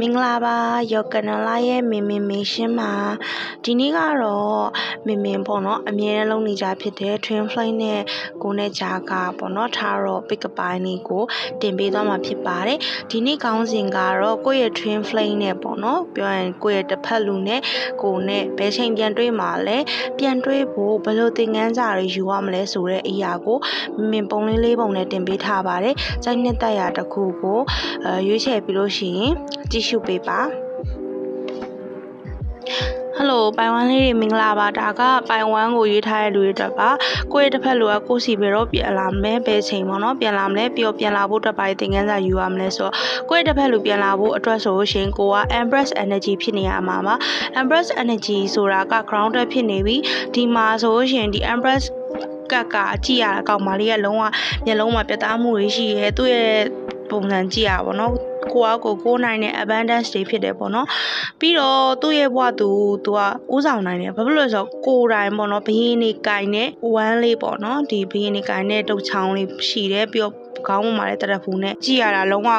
မင်္ဂလာပါယောကနလာရဲ့မင်မင်မင်ရှင်းပါဒီနေ့ကတော့မင်မင်ပေါ့နော်အမြဲတမ်းလုံးနေကြဖြစ်တဲ့ twin flame နဲ့ကိုနဲ့ဂျာကပေါ့နော်ထားတော့ pick up ပိုင်းလေးကိုတင်ပေးသွားမှာဖြစ်ပါတယ်ဒီနေ့ကောင်းစဉ်ကတော့ကိုယ့်ရဲ့ twin flame နဲ့ပေါ့နော်ပြောရင်ကိုယ့်ရဲ့တစ်ဖက်လူနဲ့ကိုနဲ့ဘယ်ချိန်ပြန်တွေ့မှာလဲပြန်တွေ့ဖို့ဘယ်လိုသင်ခန်းစာတွေယူရမလဲဆိုတဲ့အရာကိုမင်ပုံလေးလေးပုံနဲ့တင်ပေးထားပါတယ်။စိုက်နှစ်တက်ရာတစ်ခုကိုအဲရွေးချယ်ပြီးလို့ရှိရင်ကြည့်ရှုပေးပါဟယ်လိုပိုင်ဝမ်လေးတွေမင်္ဂလာပါဒါကပိုင်ဝမ်ကိုရေးထားတဲ့လူတွေအတွက်ပါကိုယ့်ရဲ့တစ်ဖက်လူကကိုယ့်စီပဲတော့ပြန်လာမယ်ဘယ်ချိန်ပေါ့နော်ပြန်လာမလဲပြီးတော့ပြန်လာဖို့အတွက်ပါသင်ခန်းစာယူရမလဲဆိုတော့ကိုယ့်ရဲ့တစ်ဖက်လူပြန်လာဖို့အတွက်ဆိုလို့ရှိရင်ကိုက Empress Energy ဖြစ်နေရမှာပါ Empress Energy ဆိုတာက grounded ဖြစ်နေပြီဒီမှာဆိုလို့ရှိရင်ဒီ Empress ကကကြည့်ရတာကောင်မလေးကလုံးဝမျက်လုံးမှာပြတ်သားမှုတွေရှိရဲသူ့ရဲ့ပုံစံကြည့်ရပါတော့နော် ကိုယ့်အကိုကိုနိုင်တဲ့ abundance တွေဖြစ်တယ်ပေါ့နော်ပြီးတော့သူ့ရဲ့ဘဝသူသူကဥဆောင်နိုင်တယ်ဘာဖြစ်လို့လဲဆိုတော့ကိုယ်တိုင်ပေါ့နော်ဘယင်းနေကင်တဲ့ဝမ်းလေးပေါ့နော်ဒီဘယင်းနေကင်တဲ့တုတ်ချောင်းလေးရှိတယ်ပြီးတော့ခေါင်းပေါ်မှာလည်းတရဖူနဲ့ကြည့်ရတာလုံးဝ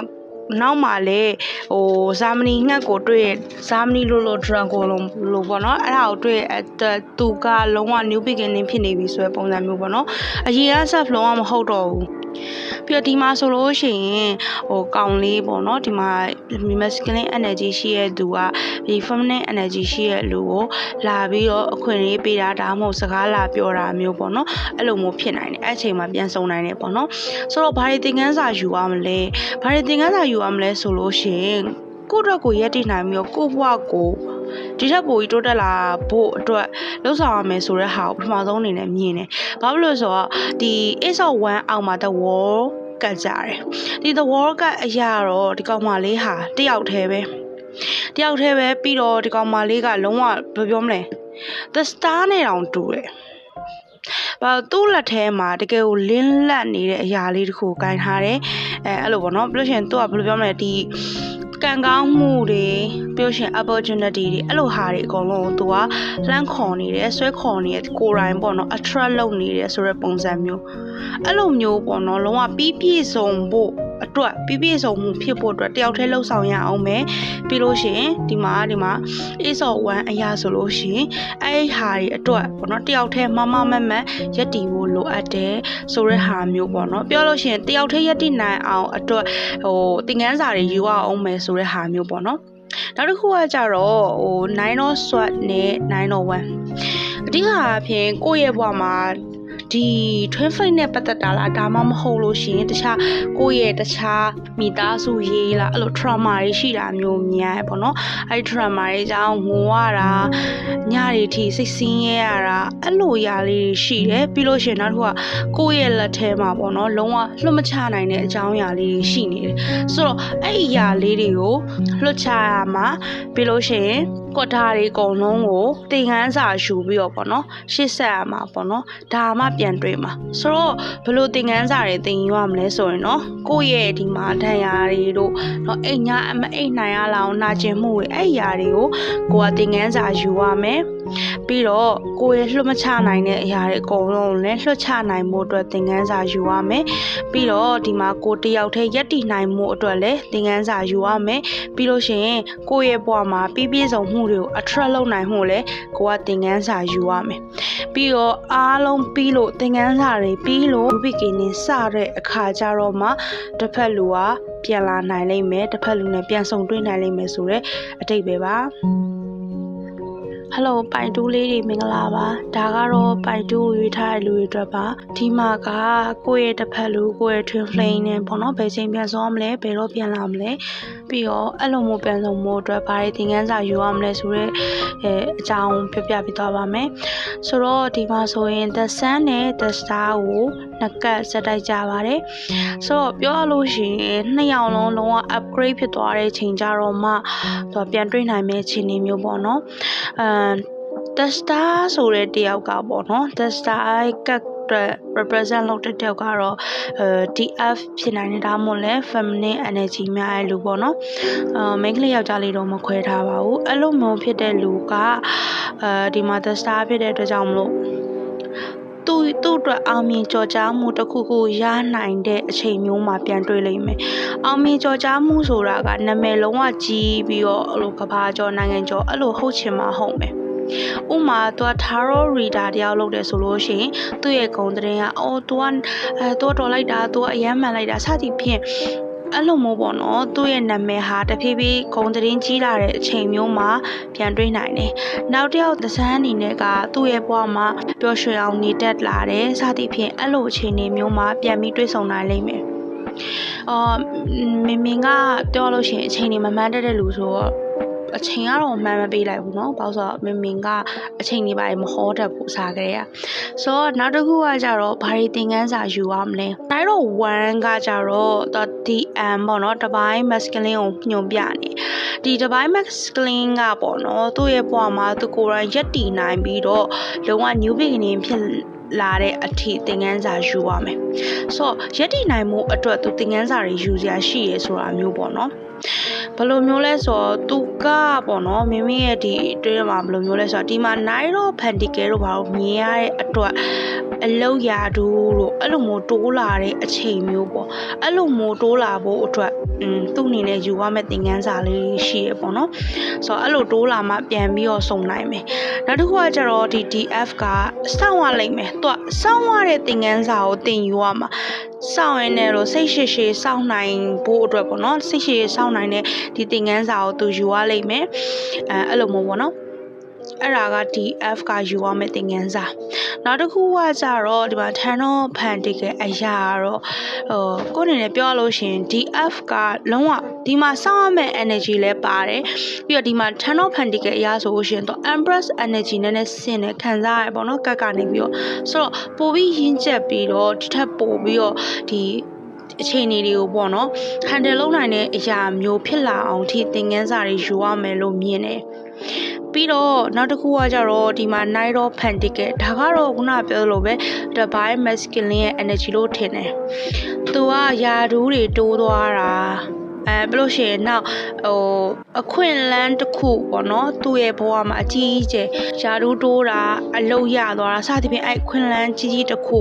နောက်မှလည်းဟိုဇာမနီငှက်ကိုတွေ့ဇာမနီလိုလို dragon လိုလိုပေါ့နော်အဲ့ဒါကိုတွေ့သူကလုံးဝ new beginning ဖြစ်နေပြီဆိုတဲ့ပုံစံမျိုးပေါ့နော်အရင်က self လုံးဝမဟုတ်တော့ဘူး ပြီးတော့ဒီမှာဆိုလို့ရှိရင်ဟိုကောင်လေးပေါ့နော်ဒီမှာ masculine energy ရှိရဲ့သူကဒီ feminine energy ရှိရဲ့လူကိုလာပြီးတော့အခွင့်အရေးပေးတာဒါမှမဟုတ်စကားလာပြောတာမျိုးပေါ့နော်အဲ့လိုမျိုးဖြစ်နိုင်တယ်အဲ့အချိန်မှာပြန်ဆုံနိုင်တယ်ပေါ့နော်ဆိုတော့ဘာတွေသင်ခန်းစာယူရမလဲဘာတွေသင်ခန်းစာယူရမလဲဆိုလို့ရှိရင်ကိုယ့်အတွက်ကိုရက်တည်နိုင်ပြီးတော့ကိုယ့်ဘဝကို ဒီထက်ပိုပြီးတိုးတက်လာဖို့အတွက်လှုပ်ဆောင်ရမယ်ဆိုတဲ့ဟာကိုပထမဆုံးအနေနဲ့မြင်တယ်။ဘာဖြစ်လို့ဆိုတော့ဒီ Ace of One အောက်မှာ The Wall ကတ်ကြတယ်။ဒီ The Wall ကအရာတော့ဒီကောင်မလေးဟာတယောက်တည်းပဲ။တယောက်တည်းပဲပြီးတော့ဒီကောင်မလေးကလုံးဝဘယ်ပြောမလဲ The Star နဲ့တောင်တူတယ်။ဘာသူ့လက်ထဲမှာတကယ်ကိုလင်းလက်နေတဲ့အရာလေးတခုကိုကင်ထားတယ်အဲအဲ့လိုပေါ့နော်ပြီးလို့ရှိရင်သူကဘယ်လိုပြောမလဲဒီ ကံကောင်းမှုတွေပြောရှင် opportunity တွေအဲ့လိုဟာတွေအကုန်လုံးကိုသူကလှမ်းခေါ်နေတယ်ဆွဲခေါ်နေတယ်ကိုယ်တိုင်ပေါ့နော် attract လုပ်နေတယ်ဆိုတဲ့ပုံစံမျိုးအဲ့လိုမျိုးပေါ့နော်လုံးဝပြီးပြည့်စုံဖို့ အတွက်ပြည့်ပြည့်စုံမှုဖြစ်ဖို့အတွက်တယောက်တည်းလှုပ်ဆောင်ရအောင်မယ်ပြီးလို့ရှိရင်ဒီမှာဒီမှာ Ace of One အရာဆိုလို့ရှိရင်အဲ့ဟာတွေအတွက်ပေါ့နော်တယောက်တည်းမမမမရက်တည်ဖို့လိုအပ်တယ်ဆိုတဲ့ဟာမျိုးပေါ့နော်ပြောလို့ရှိရင်တယောက်တည်းရက်တည်နိုင်အောင်အတွက်ဟိုသင်ခန်းစာတွေယူအောင်မယ်ဆိုတဲ့ဟာမျိုးပေါ့နော်နောက်တစ်ခုကကြတော့ဟို9 of sword နဲ့9 of 1အဓိကအဖြစ်ကိုယ့်ရဲ့ဘဝမှာ ဒီ twin flame နဲ့ပတ်သက်တာလားဒါမှမဟုတ်လို့ရှိရင်တခြားကိုယ့်ရဲ့တခြားမိသားစုရေးလားအဲ့လို trauma တွေရှိတာမျိုးများပေါ့နော်အဲ့ trauma တွေကြောင့်ငိုရတာညတွေထိစိတ်ဆင်းရဲရတာအဲ့လိုຢာလေးတွေရှိတယ်ပြီးလို့ရှိရင်နောက်တစ်ခုကကိုယ့်ရဲ့လက်ထဲမှာပေါ့နော်လုံးဝလွတ်မချနိုင်တဲ့အကြောင်းအရာလေးတွေရှိနေတယ်ဆိုတော့အဲ့ဒီຢာလေးတွေကိုလွတ်ချရမှာပြီးလို့ရှိရင် ကွက်ထားတွေအကုန်လုံးကိုသင်ခန်းစာယူပြီးတော့ပေါ့နော်ရှေ့ဆက်ရမှာပေါ့နော်ဒါမှပြန်တွေ့မှာဆိုတော့ဘလို့သင်ခန်းစာတွေသင်ယူရမလဲဆိုရင်နော်ကိုယ့်ရဲ့ဒီမှာဒဏ်ရာတွေတို့နော်အိမ်ညာအမအိမ်နိုင်ရလောက်နာကျင်မှုတွေအဲ့အရာတွေကိုကိုကသင်ခန်းစာယူရမယ်ပြီးတော့ကိုယ်ရဲ့လွှတ်မချနိုင်တဲ့အရာတွေအကုန်လုံးလည်းလွှတ်ချနိုင်မှုအတွက်သင်ခန်းစာယူရမယ်ပြီးတော့ဒီမှာကိုတယောက်တည်းရက်တည်နိုင်မှုအတွက်လည်းသင်ခန်းစာယူရမယ်ပြီးလို့ရှိရင်ကိုယ့်ရဲ့ဘဝမှာပြည့်ပြည့်စုံမှုတွေကို attract လုပ်နိုင်မှုလည်းကိုကသင်ခန်းစာယူရမယ်ပြီးတော့အားလုံးပြီးလို့သင်ခန်းစာတွေပြီးလို့ဘီကင်းနေစတဲ့အခါကျတော့မှတစ်ဖက်လူကပြန်လာနိုင်လိမ့်မယ်တစ်ဖက်လူနဲ့ပြန်ဆုံတွေ့နိုင်လိမ့်မယ်ဆိုတော့အတိတ်ပဲပါ ဟယ်လိုပိုင်တူးလေးတွေမင်္ဂလာပါဒါကတော့ပိုင်တူးကိုရွေးထားတဲ့လူတွေအတွက်ပါဒီမှာကကိုယ့်ရဲ့တစ်ဖက်လူကိုယ့်ရဲ့ twin flame နဲ့ပေါ့နော်ဘယ်ချိန်ပြန်ဆောင်မလဲဘယ်တော့ပြန်လာမလဲပြီးတော့အဲ့လိုမျိုးပြန်ဆောင်မှုအတွက်ဘာတွေသင်ခန်းစာယူရမလဲဆိုတော့အဲအကြောင်းပြောပြပေးသွားပါမယ်ဆိုတော့ဒီမှာဆိုရင် the sun နဲ့ the star ကို နှစ်ကပ်စက်တိုက်ကြပါတယ်ဆိုတော့ပြောရလို့ရှိရင်နှစ်ယောက်လုံးလုံးဝ upgrade ဖြစ်သွားတဲ့ချိန်ကြတော့မှသူပြန်တွေ့နိုင်မယ့်အခြေအနေမျိုးပေါ့နော်အဲ the star ဆိုတဲ့တယောက်ကပေါ့နော် the star ကတ်အတွက် represent လုပ်တဲ့တယောက်ကတော့အဲ DF ဖြစ်နိုင်တယ်ဒါမှမဟုတ်လဲ feminine energy များရဲ့လူပေါ့နော်အဲ main ကလေးယောက်ျားလေးတော့မခွဲထားပါဘူးအဲ့လိုမျိုးဖြစ်တဲ့လူကအဲဒီမှာ the star ဖြစ်တဲ့အတွက်ကြောင့်မလို့ သူ့သူ့အတွက်အောင်မြင်ကြော်ကြားမှုတစ်ခုခုရနိုင်တဲ့အချိန်မျိုးမှာပြန်တွေ့လိမ့်မယ်။အောင်မြင်ကြော်ကြားမှုဆိုတာကနာမည်လုံးဝကြီးပြီးတော့အဲ့လိုကဘာကျော်နိုင်ငံကျော်အဲ့လိုဟုတ်ချင်မှဟုတ်မယ်။ဥမာသူက tarot reader တယောက်လုပ်တယ်ဆိုလို့ရှိရင်သူ့ရဲ့ဂုံတရင်ကအော်သူကအဲသူကတော်လိုက်တာသူကအယမ်းမှန်လိုက်တာစသည်ဖြင့် အဲ့လိုမျိုးပေါ့နော်သူ့ရဲ့နာမည်ဟာတဖြည်းဖြည်းဂုံသတင်းကြီးလာတဲ့အချိန်မျိုးမှာပြန်တွေးနိုင်တယ်။နောက်တစ်ယောက်သစမ်းအနေနဲ့ကသူ့ရဲ့ဘဝမှာပျော်ရွှင်အောင်နေတတ်လာတယ်စသည်ဖြင့်အဲ့လိုအခြေအနေမျိုးမှာပြန်ပြီးတွေးဆုံနိုင်လိမ့်မယ်။အော်မင်းမင်းကပြောလို့ရှိရင်အချိန်နေမမှန်းတတ်တဲ့လူဆိုတော့ အချိန်ကတော့မှန်မပေးလိုက်ဘူးเนาะဘာလို့ဆိုတော့မင်မင်ကအချိန်ကြီးပိုင်းမဟောတတ်ဘူးစားကြရဆိုတော့နောက်တစ်ခုကကြတော့ဘာတွေသင်ခန်းစာယူရမလဲနိုင်တော့1ကကြတော့ DM ပေါ့เนาะတပိုင်း masculine ကိုညွှန်ပြနေဒီတပိုင်း masculine ကပေါ့เนาะသူ့ရဲ့ဘဝမှာသူကိုယ်တိုင်ရက်တည်နိုင်ပြီးတော့လုံးဝ new beginning ဖြစ်လာတဲ့အထိသင်ခန်းစာယူရမယ်။ဆိုတော့ယက်တီနိုင်မှုအတွက်သူသင်ခန်းစာတွေယူစရာရှိရဲဆိုတာမျိုးပေါ့နော်။ ဘယ်လိုမျိုးလဲဆိုတော့သူကပေါ့နော်မိမိရဲ့ဒီအတွင်းမှာဘယ်လိုမျိုးလဲဆိုတော့ဒီမှာ Nine of Pentacles တို့ဘာလို့မြင်ရတဲ့အတွက် အလောက်ရာဒူးလို့အဲ့လိုမျိုးတိုးလာတဲ့အချိန်မျိုးပေါ့အဲ့လိုမျိုးတိုးလာဖို့အတွက်อืมသူ့အနေနဲ့ယူရမယ့်သင်ခန်းစာလေးရှိရပေါ့နော်ဆိုတော့အဲ့လိုတိုးလာမှပြန်ပြီးတော့စုံနိုင်မယ်နောက်တစ်ခုကကျတော့ဒီ DF ကစောင့်ရလိမ့်မယ်သူကစောင့်ရတဲ့သင်ခန်းစာကိုသင်ယူရမှာစောင့်ရင်းနဲ့တော့စိတ်ရှည်ရှည်စောင့်နိုင်ဖို့အတွက်ပေါ့နော်စိတ်ရှည်စောင့်နိုင်တဲ့ဒီသင်ခန်းစာကိုသူယူရလိမ့်မယ်အဲအဲ့လိုမျိုးပေါ့နော် အဲ့ဒါက DF ကယူရမယ့်သင်ခန်းစာနောက်တစ်ခုကကြတော့ဒီမှာထန်တော့ဖန်တိကအရာကတော့ဟိုကိုယ်အနေနဲ့ပြောလို့ရှိရင် DF ကလုံးဝဒီမှာစောင့်ရမယ့် energy လည်းပါတယ်ပြီးတော့ဒီမှာထန်တော့ဖန်တိကအရာဆိုလို့ရှိရင်တော့ Empress energy နဲ့နဲ့ဆင်နေခံစားရပေါ့နော်ကတ်ကနေပြီးတော့ဆိုတော့ပိုပြီးရင်းချက်ပြီးတော့ဒီထက်ပိုပြီးတော့ဒီအခြေအနေတွေကိုပေါ့နော် handle လုပ်နိုင်တဲ့အရာမျိုးဖြစ်လာအောင်ထိသင်ခန်းစာတွေယူရမယ်လို့မြင်တယ် ပြီးတော့နောက်တစ်ခုကကြတော့ဒီမှာ Night of Pentacles ဒါကတော့ခုနပြောလို့ပဲ Divine Masculine ရဲ့ energy လို့ထင်တယ်။သူကယာဒူးတွေတိုးသွားတာအဲဘလို့ရှိရင်နောက်ဟိုအခွင့်လန်းတစ်ခုပေါ့နော်သူ့ရဲ့ဘဝမှာအကြီးအကျယ်ယာဒူးတိုးတာအလုံးရသွားတာစသဖြင့်အဲ့ခွင့်လန်းကြီးကြီးတစ်ခု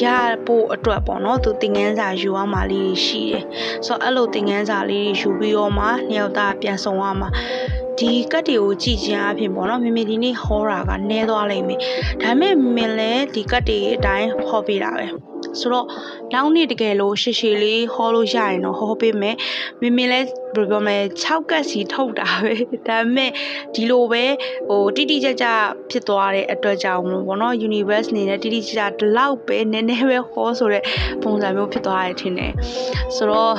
ရဖို့အတွက်ပေါ့နော်သူသင်ငန်းစာယူအောင်မလေးရှိတယ်ဆိုတော့အဲ့လိုသင်ငန်းစာလေးယူပြီးတော့မှနှစ်ယောက်သားပြန်ဆောင်ရမှာ ဒီကတ်တွေကိုကြည့်ခြင်းအပြင်ပေါ့နော်မိမိဒီနေ့ဟောတာကနည်းသွားလိမ့်မယ်ဒါပေမဲ့မင်းလည်းဒီကတ်တွေအတိုင်းဟောပေးတာပဲ ဆိုတော့နောက်နေ့တကယ်လို့ရှည်ရှည်လေးဟောလို့ရရင်တော့ဟောပေးမယ်မိမိလည်းဘယ်လိုပြောမလဲ6ကတ်စီထုတ်တာပဲဒါပေမဲ့ဒီလိုပဲဟိုတိတိကျကျဖြစ်သွားတဲ့အတွက်ကြောင့်မလို့ပေါ့နော် universe နေနဲ့တိတိကျကျဒီလောက်ပဲနည်းနည်းပဲဟောဆိုတဲ့ပုံစံမျိုးဖြစ်သွားတယ်ထင်တယ်ဆိုတော့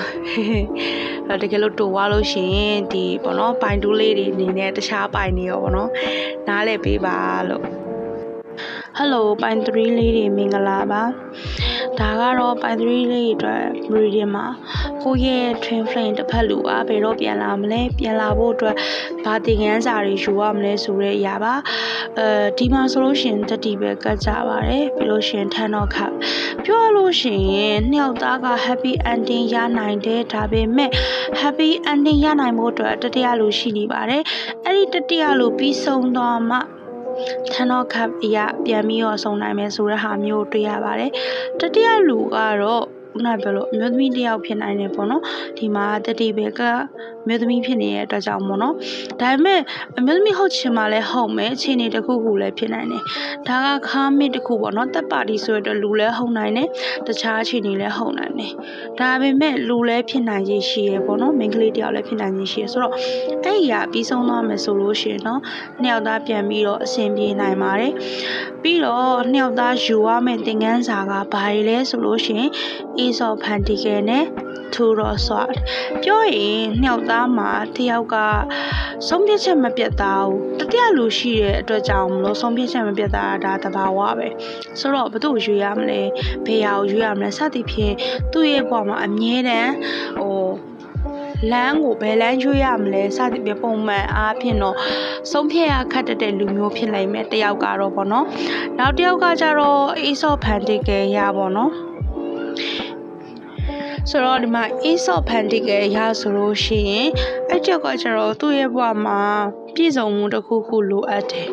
တကယ်လို့တူသွားလို့ရှိရင်ဒီပေါ့နော်ပိုင်တူးလေးတွေအနေနဲ့တခြားပိုင်နေရောပေါ့နော်နားလည်ပေးပါလို့ Hello ပိုင်3လေးတွေမင်္ဂလာပါဒါကတော့ပိုင်3လေးတွေအတွက် reading မှာကိုယ့်ရဲ့ twin flame တစ်ဖက်လူအားဘယ်တော့ပြန်လာမလဲပြန်လာဖို့အတွက်ဘာသင်ခန်းစာတွေယူရမလဲဆိုတဲ့အရာပါအဲဒီမှာဆိုလို့ရှိရင်တတိပဲကတ်ကြပါတယ်ပြီးလို့ရှိရင်ထန်တော့ခပ်ပြောရလို့ရှိရင်နှစ်ယောက်သားက happy ending ရနိုင်တယ်ဒါပေမဲ့ happy ending ရနိုင်ဖို့အတွက်တတိယလူရှိနေပါတယ်အဲ့ဒီတတိယလူပြီးဆုံးသွားမှ ထန်တော့ခပ်အရာပြန်ပြီးတော့စုံနိုင်မယ်ဆိုတဲ့ဟာမျိုးတွေ့ရပါတယ်တတိယလူကတော့ ခုနပြောလို့အမျိုးသမီးတယောက်ဖြစ်နိုင်တယ်ပေါ့နော်ဒီမှာတတိဘေကအမျိုးသမီးဖြစ်နေတဲ့အတွက်ကြောင့်ပေါ့နော်ဒါပေမဲ့အမျိုးသမီးဟုတ်ချင်မှလည်းဟုတ်မယ်အခြေအနေတစ်ခုခုလည်းဖြစ်နိုင်တယ်ဒါကခါမစ်တစ်ခုပေါ့နော်တက်ပါတီဆိုရတဲ့လူလည်းဟုတ်နိုင်တယ်တခြားအခြေအနေလည်းဟုတ်နိုင်တယ်ဒါပေမဲ့လူလည်းဖြစ်နိုင်ရရှိရပေါ့နော်မိန်းကလေးတယောက်လည်းဖြစ်နိုင်ရရှိရဆိုတော့အဲ့ဒီဟာပြီးဆုံးသွားမယ်ဆိုလို့ရှိရင်တော့နှစ်ယောက်သားပြန်ပြီးတော့အဆင်ပြေနိုင်ပါတယ်ပြီးတော့နှစ်ယောက်သားယူရမယ့်သင်ခန်းစာကဘာတွေလဲဆိုလို့ရှိရင် Ace of Pentacles နဲ့ Two of Swords ပြောရင်နှစ်ယောက်သားမှာတစ်ယောက်ကဆုံးဖြတ်ချက်မပြတ်သားဘူးတတိယလူရှိတဲ့အတွက်ကြောင့်မလို့ဆုံးဖြတ်ချက်မပြတ်သားတာဒါတဘာဝပဲဆိုတော့ဘသူ့ကိုရွေးရမလဲဘယ်ဟာကိုရွေးရမလဲစသဖြင့်သူ့ရဲ့ဘဝမှာအမြဲတမ်းဟိုလမ်းကိုဘယ်လမ်းရွေးရမလဲစသဖြင့်ပုံမှန်အားဖြင့်တော့ဆုံးဖြတ်ရခက်တဲ့လူမျိုးဖြစ်နိုင်မယ်တယောက်ကတော့ပေါ့နော်နောက်တစ်ယောက်ကကျတော့ Ace of Pentacles ရပါတော့နော် ဆိုတော့ဒီမှာ Ace of Pentacles ရဆိုလို့ရှိရင်အဲ့ချက်ကကျတော့သူ့ရဲ့ဘဝမှာပြည့်စုံမှုတစ်ခုခုလိုအပ်တယ်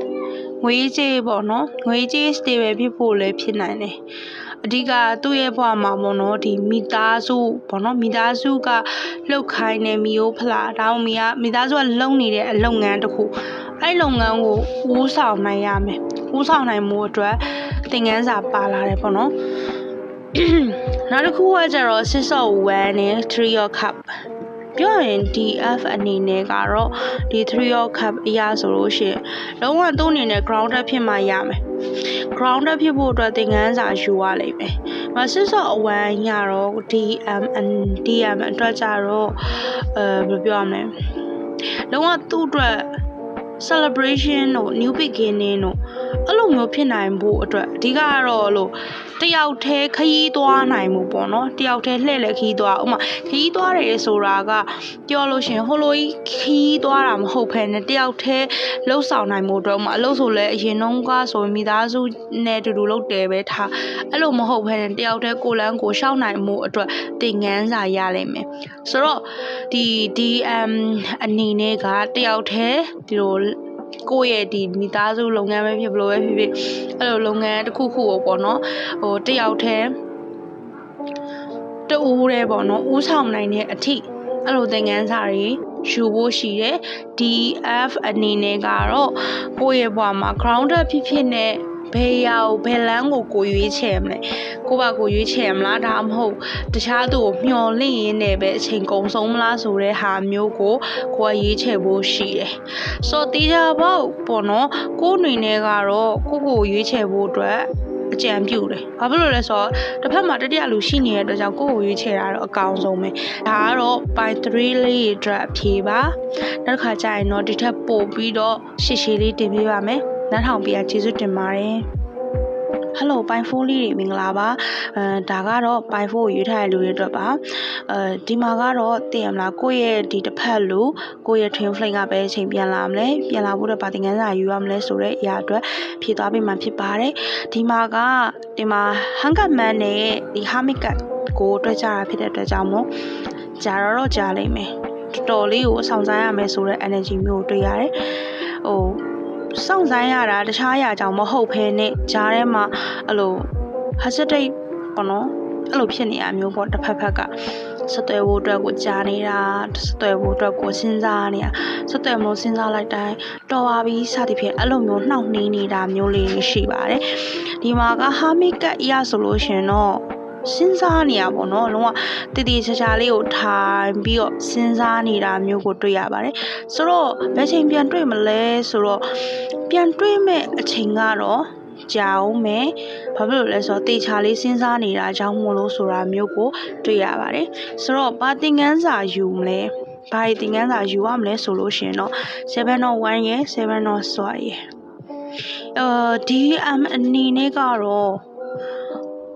ငွေကြေးပေါ့နော်ငွေကြေး stable ဖြစ်ဖို့လည်းဖြစ်နိုင်တယ်အဓိကသူ့ရဲ့ဘဝမှာပေါ့နော်ဒီမိသားစုပေါ့နော်မိသားစုကလှုပ်ခိုင်းနေမီယိုဖလာဒါမှမဟုတ်မိသားစုကလုံနေတဲ့အလုပ်ငန်းတစ်ခုအဲ့လုပ်ငန်းကိုဦးဆောင်နိုင်ရမယ်ဦးဆောင်နိုင်မှုအတွက်သင်ခန်းစာပါလာတယ်ပေါ့နော် နောက်တစ်ခုကကျတော့6 of 1နဲ့3 of cup ပြောရင် DF အနေနဲ့ကတော့ဒီ3 of cup အရာဆိုလို့ရှိရင်လုံးဝသူ့အနေနဲ့ grounded ဖြစ်မှရမယ် grounded ဖြစ်ဖို့အတွက်သင်ခန်းစာယူရလိမ့်မယ်။မဆစ်စော့အဝမ်းရတော့ DM DM အတွက်ကြတော့အဲဘယ်လိုပြောရမလဲ။လုံးဝသူ့အတွက် celebration တို့ new beginning တို့အဲ့လိုမျိုးဖြစ်နိုင်ဖို့အတွက်အဓိကကတော့လို့ တယောက်တည်းခရီးသွားနိုင်မှုပေါ့နော်တယောက်တည်းလှည့်လည်ခရီးသွားဥမာခရီးသွားတယ်ဆိုတာကပြောလို့ရှင်ဟိုလိုကြီးခရီးသွားတာမဟုတ်ဘဲနဲ့တယောက်တည်းလှုပ်ဆောင်နိုင်မှုတော့ဥမာအလုပ်ဆိုလဲအရင်တုန်းကဆိုမိသားစုနဲ့တူတူလုပ်တယ်ပဲထားအဲ့လိုမဟုတ်ဘဲနဲ့တယောက်တည်းကိုလန်းကိုရှောက်နိုင်မှုအတွက်သင်ငန်းစာရလိမ့်မယ်ဆိုတော့ဒီ DM အနေနဲ့ကတယောက်တည်းဒီလို ကိုယ့်ရဲ့ဒီမိသားစုလုပ်ငန်းပဲဖြစ်ဘလို့ပဲဖြစ်ဖြစ်အဲ့လိုလုပ်ငန်းတစ်ခုခုကိုပေါ့နော်ဟိုတယောက်တည်းတူးရဲပေါ့နော်ဦးဆောင်နိုင်တဲ့အထိအဲ့လိုသင်ခန်းစာတွေယူဖို့ရှိတယ် DF အနေနဲ့ကတော့ကိုယ့်ရဲ့ဘဝမှာ grounded ဖြစ်ဖြစ်နဲ့ ဘယ်ရောက်ဘယ်လမ်းကိုကိုရွေးချယ်မလဲကိုပါကိုရွေးချယ်မလားဒါမှမဟုတ်တခြားသူကိုမျှော်လင့်ရင်းနဲ့ပဲအချိန်ကုန်ဆုံးမလားဆိုတဲ့ဟာမျိုးကိုကိုကရွေးချယ်ဖို့ရှိတယ်ဆိုတော့တေးကြပေါ့ပေါ့နော်ကိုအနေနဲ့ကတော့ကိုကိုရွေးချယ်ဖို့အတွက်အကြံပြုတယ်။ဘာဖြစ်လို့လဲဆိုတော့တစ်ဖက်မှာတတိယလူရှိနေတဲ့အတွက်ကြောင့်ကိုယ့်ကိုရွေးချယ်တာတော့အကောင်းဆုံးပဲ။ဒါကတော့ by 3လေးအတွက်အဖြေပါ။နောက်တစ်ခါကျရင်တော့ဒီထက်ပိုပြီးတော့ရှေ့ရှေ့လေးတင်ပြပါမယ်။ နားထောင်ပေးရကျေးဇူးတင်ပါတယ်။ Hello ပိုင်း4လေးတွေမင်္ဂလာပါအဲဒါကတော့ပိုင်း4ကိုရွေးထားတဲ့လူတွေအတွက်ပါအဲဒီမှာကတော့သိရမလားကိုယ့်ရဲ့ဒီတစ်ဖက်လူကိုယ့်ရဲ့ twin flame ကပဲအချိန်ပြန်လာမလဲပြန်လာဖို့တော့ပါသင်ခန်းစာယူရမလဲဆိုတဲ့အရာအတွက်ဖြည့်သွားပေးမှဖြစ်ပါတယ်ဒီမှာကဒီမှာ hunger man နဲ့ဒီ hermit ကိုတွေ့ကြတာဖြစ်တဲ့အတွက်ကြောင့်မို့ကြာတော့ကြာလိမ့်မယ်တော်တော်လေးကိုဆောင်စားရမယ်ဆိုတဲ့ energy မျိုးကိုတွေ့ရတယ်ဟို စောင့်ဆိုင်းရတာတခြားအရာကြောင့်မဟုတ်ဘဲနဲ့ဂျားထဲမှာအဲ့လို hesitate ပေါ့နော်အဲ့လိုဖြစ်နေရမျိုးပေါ့တစ်ဖက်ဖက်ကစသွဲဖို့အတွက်ကိုကြားနေတာစသွဲဖို့အတွက်ကိုစဉ်းစားနေတာစသွဲမလို့စဉ်းစားလိုက်တိုင်းတော်ပါပြီစသည်ဖြင့်အဲ့လိုမျိုးနှောင့်နှေးနေတာမျိုးလေးရှိပါတယ်ဒီမှာကဟာမီကတ်ရဆိုလို့ရှင်တော့ စဉ်းစားနေရပါတော့လုံးဝတည်တည်ချာချာလေးကိုထိုင်ပြီးတော့စဉ်းစားနေတာမျိုးကိုတွေ့ရပါတယ်ဆိုတော့ဘယ်ချိန်ပြန်တွေ့မလဲဆိုတော့ပြန်တွေ့မဲ့အချိန်ကတော့ကြာအောင်မယ်ဘာဖြစ်လို့လဲဆိုတော့တေချာလေးစဉ်းစားနေတာကြောင့်မို့လို့ဆိုတာမျိုးကိုတွေ့ရပါတယ်ဆိုတော့ဘာသင်ခန်းစာယူမလဲဘာသင်ခန်းစာယူရမလဲဆိုလို့ရှိရင်တော့7.1ရဲ့7.2ရဲ့အဲဒီ M အနေနဲ့ကတော့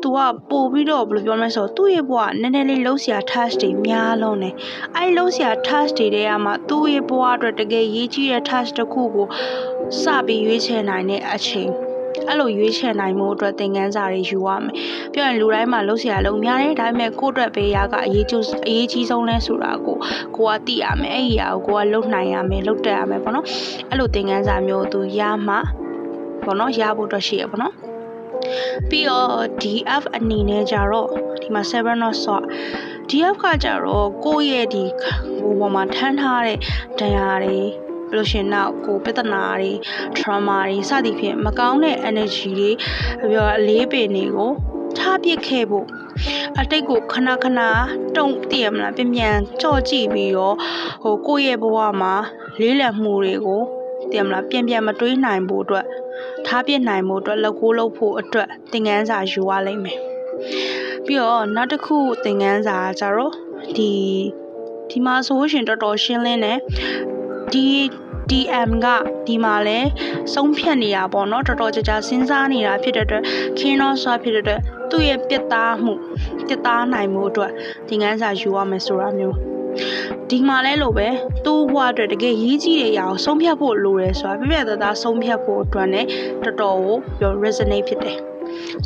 သူကပို့ပြီးတော့ဘယ်လိုပြောမလဲဆိုတော့သူ့ရဲ့ဘဝနည်းနည်းလေးလှုပ်ရှား task တွေများလုံးနေအဲ့လှုပ်ရှား task တွေတဲကမှသူ့ရဲ့ဘဝအတွက်တကယ်ရေးကြီးတဲ့ task တစ်ခုကိုစပြီးရွေးချယ်နိုင်တဲ့အချိန်အဲ့လိုရွေးချယ်နိုင်မှုအတွက်သင်ခန်းစာတွေယူရမယ်။ပြောရင်လူတိုင်းမှာလှုပ်ရှားလုံးများတယ်ဒါပေမဲ့ကိုယ့်အတွက်ဘေးရာကအရေးကြီးအရေးကြီးဆုံးလဲဆိုတာကိုကိုကသိရမယ်။အဲ့ဒီအရာကိုကိုကလှုပ်နိုင်ရမယ်လှုပ်တက်ရမယ်ပေါ့နော်။အဲ့လိုသင်ခန်းစာမျိုးသူရမှပေါ့နော်ရဖို့အတွက်ရှိရပေါ့နော်။ ပြီးတော့ DF အနေနဲ့ကြတော့ဒီမှာ7 not shot DF ကကြတော့ကိုယ့်ရဲ့ဒီဟိုပေါ်မှာထမ်းထားတဲ့ဒဏ်ရာတွေဘလို့ရှင်နောက်ကိုပြဿနာတွေ trauma တွေစသည်ဖြင့်မကောင်းတဲ့ energy တွေပြောအလေးပင်တွေကိုထားပစ်ခဲ့ဖို့အတိတ်ကိုခဏခဏတုံတည်ရမလားပြန်ပြန်ကြော့ကြည့်ပြီးတော့ဟိုကိုယ့်ရဲ့ဘဝမှာလေးလံမှုတွေကို တည်မလားပြန်ပြန်မတွေးနိုင်ဖို့အတွက်ထားပြစ်နိုင်မှုအတွက်လက်ကိုးလုပ်ဖို့အတွက်သင်ခန်းစာယူရလိမ့်မယ်ပြီးတော့နောက်တစ်ခုသင်ခန်းစာကြတော့ဒီဒီမှာဆိုရှင်တော်တော်ရှင်းလင်းတယ်ဒီ DM ကဒီမှာလဲဆုံးဖြတ်နေတာပေါ့နော်တော်တော်ကြာကြာစဉ်းစားနေတာဖြစ်တဲ့အတွက်ခင်းတော့ဆွာဖြစ်တဲ့အတွက်သူ့ရဲ့ပြစ်သားမှုပြစ်သားနိုင်မှုအတွက်သင်ခန်းစာယူရမယ်ဆိုတာမျိုး ဒီမှာလဲလို့ပဲသူ့ဘဝအတွက်တကယ်ရေးကြီးတဲ့အရာကိုဆုံးဖြတ်ဖို့လိုတယ်ဆိုတာပြပြသားသားဆုံးဖြတ်ဖို့အတွက် ਨੇ တော်တော်ကိုပြော resonate ဖြစ်တယ်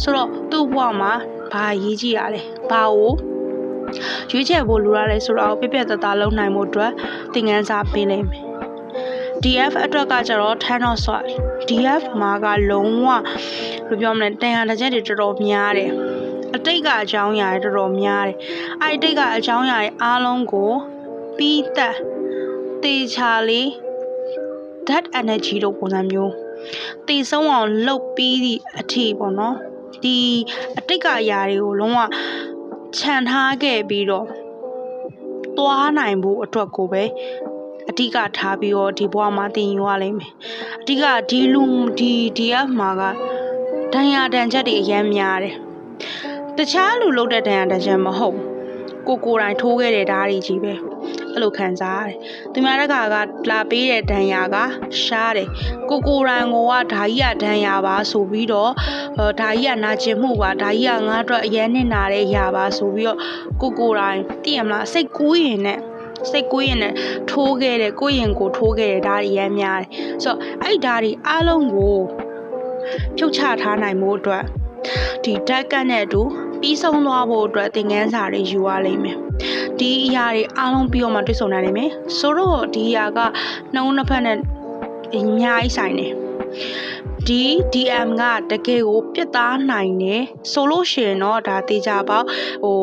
ဆိုတော့သူ့ဘဝမှာဘာရေးကြီးရလဲဘာကိုရွေးချယ်ဖို့လိုရလဲဆိုတာကိုပြပြသားသားလုပ်နိုင်ဖို့အတွက်သင်ခန်းစာပေးလိမ့်မယ် DF အတွက်ကကျတော့ Ten of Swords DF မှာကလုံးဝဘယ်လိုပြောမလဲတန်ရာတစ်ချက်တွေတော်တော်များတယ် အတိတ်ကအကြောင်းအရာတွေတော်တော်များတယ်အဲ့ဒီအတိတ်ကအကြောင်းအရာတွေအားလုံးကိုပြီးသက်တေချာလေး that energy တို့ပုံစံမျိုးတည်ဆုံးအောင်လှုပ်ပြီးသည့်အထီပေါ့နော်ဒီအတိတ်ကအရာတွေကိုလုံးဝခြံထားခဲ့ပြီးတော့သွားနိုင်ဖို့အတွက်ကိုပဲအဓိကထားပြီးတော့ဒီဘဝမှာတင်ယူရလိမ့်မယ်အဓိကဒီလူဒီ DF မှာကဒဏ်ရာဒဏ်ချက်တွေအများများတယ် တခြားလူလုပ်တဲ့ဒဏ်ရာဒဏ်ချက်မဟုတ်ဘူးကိုကိုယ်တိုင်ထိုးခဲ့တဲ့ဓာတ်တွေကြီးပဲအဲ့လိုခံစားရတယ်သူများတက်ကကလာပေးတဲ့ဒဏ်ရာကရှားတယ်ကိုကိုယ်တိုင်ကဓာကြီးကဒဏ်ရာပါဆိုပြီးတော့ဓာကြီးကနာကျင်မှုပါဓာကြီးကငါအတွက်အရင်နဲ့နာတဲ့ຢာပါဆိုပြီးတော့ကိုကိုယ်တိုင်သိရမလားစိတ်ကူးရင်နဲ့စိတ်ကိုရင်နဲ့ထိုးခဲ့တဲ့ကိုရင်ကိုထိုးခဲ့တဲ့ဓာတ်တွေရမ်းများတယ်ဆိုတော့အဲ့ဓာတ်တွေအားလုံးကိုဖြုတ်ချထားနိုင်မှုအတွက်ဒီဓာတ်ကတ်နဲ့အတူ ပြီးဆုံးသွားဖို့အတွက်သင်ခန်းစာတွေယူရလိမ့်မယ်ဒီအရာတွေအားလုံးပြီးတော့မှတွေ့ဆုံနိုင်လိမ့်မယ်ဆိုတော့ဒီအရာကနှုံးနှစ်ဖက်နဲ့အများကြီးဆိုင်တယ်ဒီ DM ကတကယ်ကိုပြတ်သားနိုင်တယ်ဆိုလို့ရှိရင်တော့ဒါတေချာပေါက်ဟို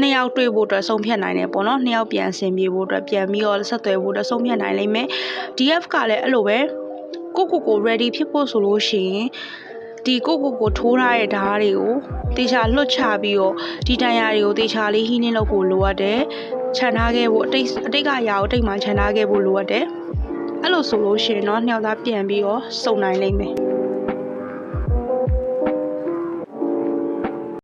နှစ်ယောက်တွေ့ဖို့အတွက်ဆုံးဖြတ်နိုင်တယ်ပေါ့နော်နှစ်ယောက်ပြန်ဆင်ပြေဖို့အတွက်ပြန်ပြီးတော့ဆက်သွယ်ဖို့အတွက်ဆုံးဖြတ်နိုင်လိမ့်မယ် DF ကလည်းအဲ့လိုပဲကိုကိုကို ready ဖြစ်ဖို့ဆိုလို့ရှိရင် ဒီကိုကိုကိုထိုးထားတဲ့ဓာတ်တွေကိုတေချာလွတ်ချပြီးတော့ဒီတန်ရာတွေကိုတေချာလေးဟင်းနှင်းလုပ်ဖို့လိုအပ်တယ်ခြံထားခဲ့ဖို့အတိတ်အတိတ်ကရာကိုအတိတ်မှာခြံထားခဲ့ဖို့လိုအပ်တယ်အဲ့လိုဆိုလို့ရှိရင်တော့နှစ်ယောက်သားပြန်ပြီးတော့စုံနိုင်လိမ့်မယ်